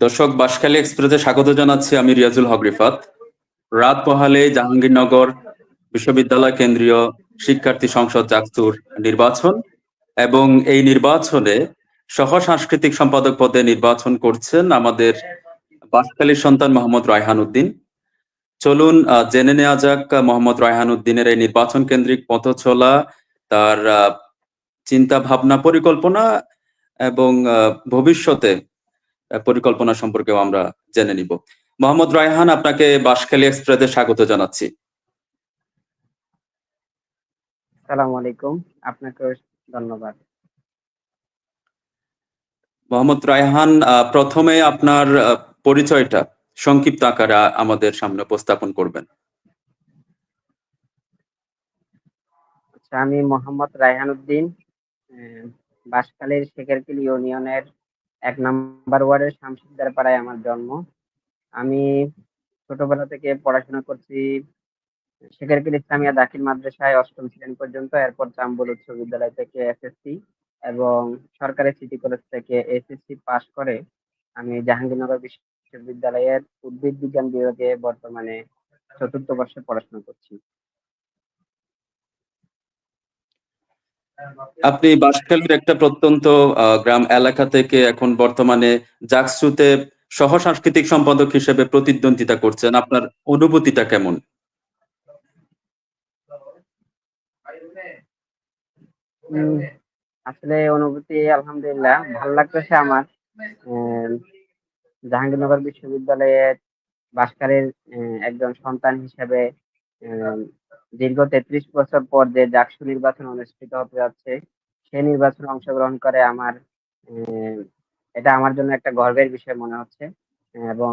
দর্শক, বাঁশখালী এক্সপ্রেসে স্বাগত জানাচ্ছি আমি রিয়াজুল হক রিফাত। রাত পোহালে জাহাঙ্গীরনগর বিশ্ববিদ্যালয় কেন্দ্রীয় শিক্ষার্থী সংসদ জাকতুর নির্বাচন এবং এই নির্বাচনে সহ সাংস্কৃতিক সম্পাদক পদে নির্বাচন করছেন আমাদের বাঁশখালীর সন্তান মোহাম্মদ রায়হান উদ্দিন। চলুন জেনে নেওয়া যাক মোহাম্মদ রায়হান উদ্দিনের এই নির্বাচন কেন্দ্রিক পথ চলা তার চিন্তা ভাবনা পরিকল্পনা এবং ভবিষ্যতে পরিকল্পনা সম্পর্কেও আমরা জেনে নিব। মোহাম্মদ রায়হান আপনাকে বাঁশখালী এক্সপ্রেসে স্বাগত জানাচ্ছি। সালাম আলাইকুম আপনাকে ধন্যবাদ। মোহাম্মদ রায়হান প্রথমে আপনার পরিচয়টা সংক্ষিপ্ত আকারে আমাদের সামনে উপস্থাপন করবেন। আচ্ছা আমি মোহাম্মদ রায়হান উদ্দিন বাঁশখালীর শেখেরকিল ইউনিয়নের এক নম্বর ওয়ার্ডের শামসুদ্দার পাড়ায় আমার জন্ম। আমি ছোটবেলা থেকে পড়াশোনা করছি শেখেরকিল ইসলামিয়া দাখিল মাদ্রাসায় অষ্টম শ্রেণি পর্যন্ত, এরপর চাম্বুল উচ্চ বিদ্যালয় থেকে এসএসসি এবং সরকারি সিটি কলেজ থেকে এসএসসি পাশ করে আমি জাহাঙ্গীরনগর বিশ্ববিদ্যালয়ের উদ্ভিদ বিজ্ঞান বিভাগে বর্তমানে চতুর্থ বর্ষে পড়াশোনা করছি। আপনি বাঁশখালীর একটা প্রত্যন্ত গ্রাম এলাকা থেকে এখন বর্তমানে জাকসুতে সহ সাংস্কৃতিক সম্পাদক হিসেবে প্রতিদ্বন্দ্বিতা করছেন। আপনার অনুভূতিটা কেমন? আসলে অনুভূতি আলহামদুলিল্লাহ ভালো লাগতেছে আমার। জাহাঙ্গীরনগর বিশ্ববিদ্যালয়ের বাসকারের একজন সন্তান হিসেবে দীর্ঘ তেত্রিশ বছর পর যে জাকসু নির্বাচন অনুষ্ঠিত হতে যাচ্ছে, সে নির্বাচনে অংশগ্রহণ করে আমার এটা আমার জন্য একটা গর্বের বিষয় মনে হচ্ছে। এবং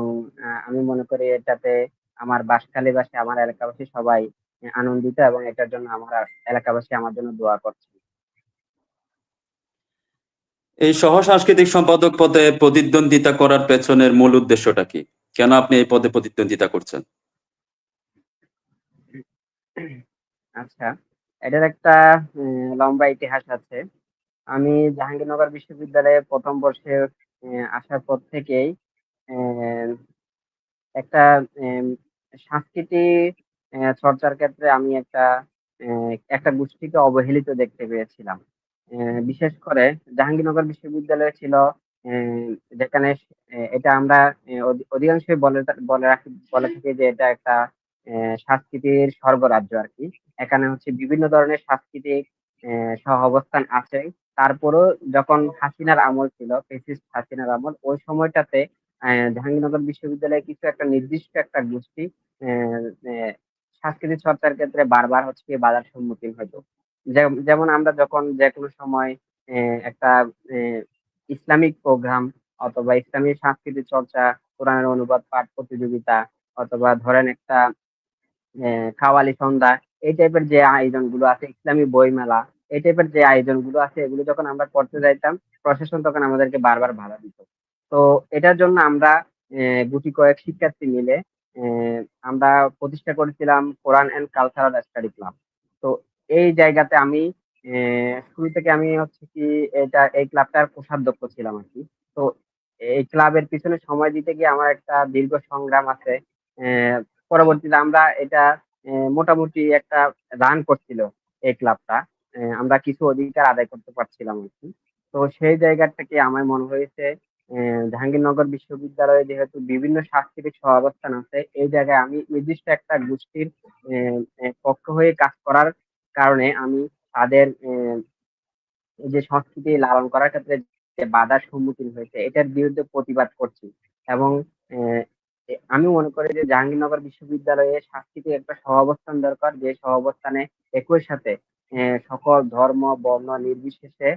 আমি মনে করি এটাতে আমার বাসখালীবাসী, আমার এলাকাবাসী সবাই আনন্দিত এবং এটার জন্য আমার এলাকাবাসী আমার জন্য দোয়া করছে এই সহ সাংস্কৃতিক সম্পাদক পদে প্রতিদ্বন্দ্বিতা করার পেছনের মূল উদ্দেশ্যটা কি? কেন আপনি এই পদে প্রতিদ্বন্দ্বিতা করছেন? আচ্ছা এটার একটা লম্বা ইতিহাস আছে। আমি জাহাঙ্গীরনগর বিশ্ববিদ্যালয়ে প্রথম বর্ষে আসার পর থেকেই একটা আহ, চর্চার ক্ষেত্রে আমি একটা একটা গোষ্ঠীকে অবহেলিত দেখতে পেয়েছিলাম। বিশেষ করে জাহাঙ্গীরনগর বিশ্ববিদ্যালয় ছিল যেখানে এটা আমরা অধিকাংশই বলে বলে রাখি বলে থাকি যে এটা একটা সংস্কৃতির স্বর্গরাজ্য আর কি। এখানে হচ্ছে বিভিন্ন ধরনের সাংস্কৃতিক সহ অবস্থান আছে। তারপরও যখন হাসিনার আমল ছিল হাসিনার আমল, ওই সময়টাতে জাহাঙ্গীরনগর বিশ্ববিদ্যালয়ে কিছু একটা নির্দিষ্ট একটা গোষ্ঠী সাংস্কৃতিক চর্চার ক্ষেত্রে বারবার হচ্ছে বাধার সম্মুখীন হতো। যেমন আমরা যখন যে কোনো সময় একটা ইসলামিক প্রোগ্রাম অথবা ইসলামী সাংস্কৃতিক চর্চা, কোরআনের অনুবাদ, পাঠ প্রতিযোগিতা অথবা ধরেন একটা আহ, কাওয়ালি সন্ধ্যা এই টাইপের যে আয়োজনগুলো আছে ইসলামী বইমেলা এই টাইপের যে আয়োজনগুলো আছে এগুলো যখন আমরা করতে যাইতাম প্রশাসন তখন আমাদেরকে বারবার ভাড়া দিত। তো এটার জন্য আমরা গুটি কয়েক শিক্ষার্থী মিলে আমরা প্রতিষ্ঠা করেছিলাম Quran and cultural study club তো এই জায়গাতে আমি শুরু থেকে আমি হচ্ছে কি এটা এই ক্লাবটার কোষাধ্যক্ষ ছিলাম আর কি। তো এই ক্লাবের পিছনে সময় দিতে গিয়ে আমার একটা দীর্ঘ সংগ্রাম আছে পরবর্তীতে আমরা এটা মোটামুটি একটা রান করছিল এই ক্লাবটা আমরা কিছু অধিকার আদায় করতে পারছিলাম আর কি। তো সেই জায়গা থেকে আমার মনে হয়েছে জাহাঙ্গীরনগর বিশ্ববিদ্যালয়ে যেহেতু বিভিন্ন সাংস্কৃতিক সহাবস্থান আছে, এই জায়গায় আমি নির্দিষ্ট একটা গোষ্ঠীর পক্ষ হয়ে কাজ করার কারণে আমি তাদের যে সংস্কৃতি লালন করার ক্ষেত্রে বাধার সম্মুখীন হয়েছে, এটার বিরুদ্ধে প্রতিবাদ করছি। এবং আমি মনে করি যে জাহাঙ্গীরনগর বিশ্ববিদ্যালয়ে সাংস্কৃতিক একটা সহাবস্থান দরকার যে সহাবস্থানে একই সাথে সকল ধর্ম বর্ণ নির্বিশেষে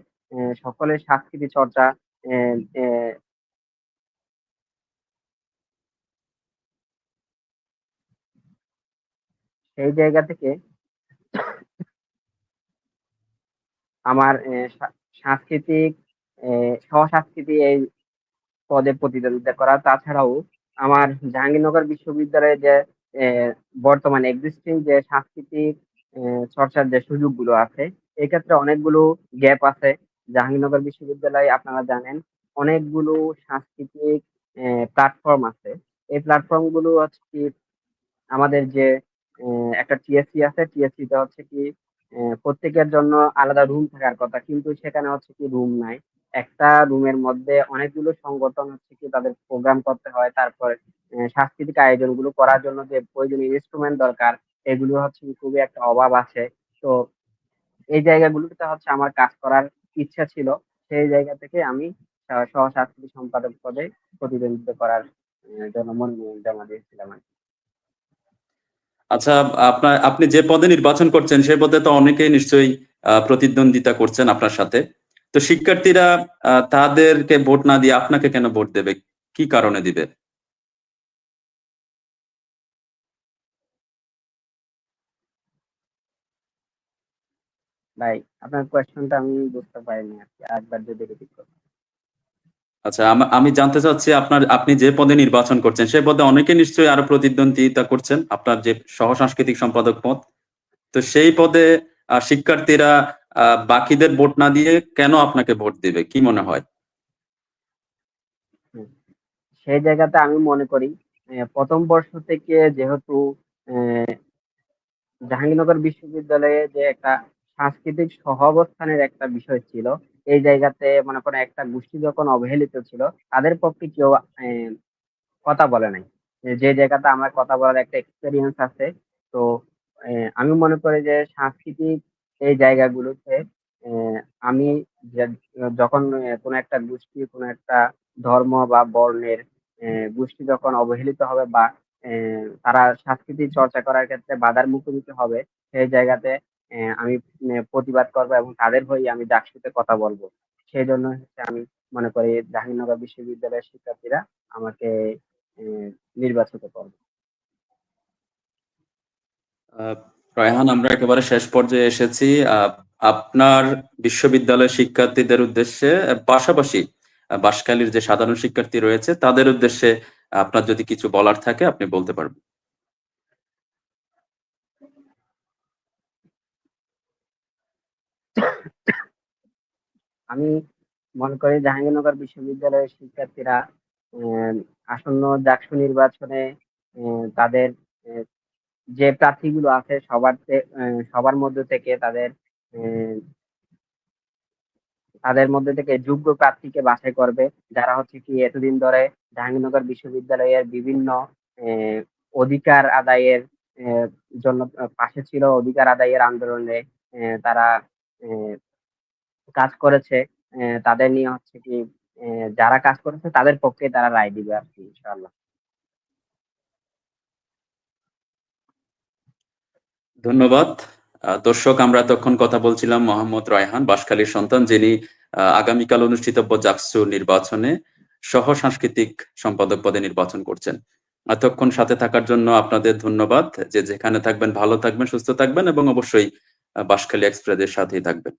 সকলের সাংস্কৃতিক চর্চা সেই জায়গা থেকে আমার সাংস্কৃতিক আহ, সহ-সাংস্কৃতিক এই পদে প্রতিদ্বন্দ্বিতা করা। তাছাড়াও আমার জাহাঙ্গীরনগর বিশ্ববিদ্যালয়ে যে বর্তমানে এক্সিস্টিং যে সাংস্কৃতিক চর্চার যে সুযোগগুলো আছে এক্ষেত্রে অনেকগুলো গ্যাপ আছে। জাহাঙ্গীরনগর বিশ্ববিদ্যালয়ে আপনারা জানেন, অনেকগুলো সাংস্কৃতিক প্ল্যাটফর্ম আছে। এই প্ল্যাটফর্মগুলো হচ্ছে কি, আমাদের যে একটা টিএসসি আছে টিএসসি তে হচ্ছে কি প্রত্যেকের জন্য আলাদা রুম থাকার কথা, কিন্তু সেখানে হচ্ছে কি রুম নাই। একটা রুমের মধ্যে অনেকগুলো সংগঠন হচ্ছে কি তাদের প্রোগ্রাম করতে হয়। তারপর সাংস্কৃতিক আয়োজনগুলো করার জন্য যে প্রয়োজনীয় ইনস্ট্রুমেন্ট দরকার, এগুলো হচ্ছে খুবই একটা অভাব আছে। তো এই জায়গাগুলোতে হচ্ছে আমার কাজ করার ইচ্ছা ছিল। সেই জায়গা থেকে আমি সহ সাংস্কৃতিক সম্পাদক পদে প্রতিদ্বন্দ্বিতা করার জন্য মনোনয়ন জমা দিয়েছিলাম। আচ্ছা আপনার, আপনি যে পদে নির্বাচন করছেন সেই পদে তো অনেকেই নিশ্চয়ই প্রতিদ্বন্দ্বিতা করছেন আপনার সাথে। তো শিক্ষার্থীরা তাদেরকে ভোট না দিয়ে আপনাকে কেন ভোট দেবে? কি কারণে দিবে? ভাই আপনার কোয়েশ্চনটা আমি বুঝতে পারিনি একবার যদি রিপিট করতেন আচ্ছা আমি জানতে চাচ্ছি আপনার আপনি যে পদে নির্বাচন করছেন সেই পদে অনেকে নিশ্চয়ই আরও প্রতিদ্বন্দ্বিতা করছেন আপনার যে সহ সাংস্কৃতিক সম্পাদক পদ। তো সেই পদে শিক্ষার্থীরা বাকিদের ভোট না দিয়ে কেন আপনাকে ভোট দিবে? কি মনে হয়? সেই জায়গাতে আমি মনে করি প্রথম বর্ষ থেকে যেহেতু জাহাঙ্গীরনগর বিশ্ববিদ্যালয়ে যে একটা সাংস্কৃতিক সহাবস্থানের একটা বিষয় ছিল, এই জায়গাতে মনে করেন একটা গোষ্ঠী যখন অবহেলিত ছিল, তাদের পক্ষে কেউ কথা বলে নাই। যে জায়গাতে আমার কথা বলার একটা এক্সপিরিয়েন্স আছে, তো আমি মনে করি যে সাংস্কৃতিক এই জায়গাগুলোতে আমি যখন কোনো একটা গোষ্ঠী, কোনো একটা ধর্ম বা বর্ণের গোষ্ঠী যখন অবহেলিত হবে বা তারা সাংস্কৃতিক চর্চা করার ক্ষেত্রে বাধার মুখোমুখি হবে, সেই জায়গাতে আমি প্রতিবাদ করব এবং তাদের হয়ে আমি ডাকসুতে কথা বলব। সেই জন্য হচ্ছে আমি মনে করি জাহাঙ্গীরনগর বিশ্ববিদ্যালয়ের শিক্ষার্থীরা আমাকে নির্বাচিত করবে। রায়হান, আমরা একেবারে শেষ পর্যায়ে এসেছি। আপনার বিশ্ববিদ্যালয়ের শিক্ষার্থীদের উদ্দেশ্যে পাশাপাশি বাঁশখালীর যে সাধারণ শিক্ষার্থী রয়েছে, তাদের উদ্দেশ্যে আপনার যদি কিছু বলার থাকে, আপনি বলতে পারবেন। আমি মনে করি জাহাঙ্গীরনগর বিশ্ববিদ্যালয়ের শিক্ষার্থীরা আসন্ন জাকসু নির্বাচনে তাদের যে প্রার্থীগুলো আছে সবার সবার মধ্যে থেকে তাদের তাদের মধ্যে থেকে যোগ্য প্রার্থীকে বাছাই করবে। যারা হচ্ছে কি এতদিন ধরে জাহাঙ্গীরনগর বিশ্ববিদ্যালয়ের বিভিন্ন অধিকার আদায়ের জন্য পাশে ছিল অধিকার আদায়ের আন্দোলনে তারা কাজ করেছে। তাদের নিয়ে হচ্ছে কি যারা কাজ করেছে তাদের পক্ষে তারা রায় দিবে আর কি, ইনশাআল্লাহ। ধন্যবাদ। দর্শক, আমরা তখন কথা বলছিলাম মোহাম্মদ রায়হান বাসখালীর সন্তান, যিনি আগামীকাল অনুষ্ঠিতব্য জাকসু নির্বাচনে সহ সাংস্কৃতিক সম্পাদক পদে নির্বাচন করছেন। এতক্ষণ সাথে থাকার জন্য আপনাদের ধন্যবাদ। যে যেখানে থাকবেন, ভালো থাকবেন, সুস্থ থাকবেন এবং অবশ্যই বাসখালী এক্সপ্রেসের সাথেই থাকবেন।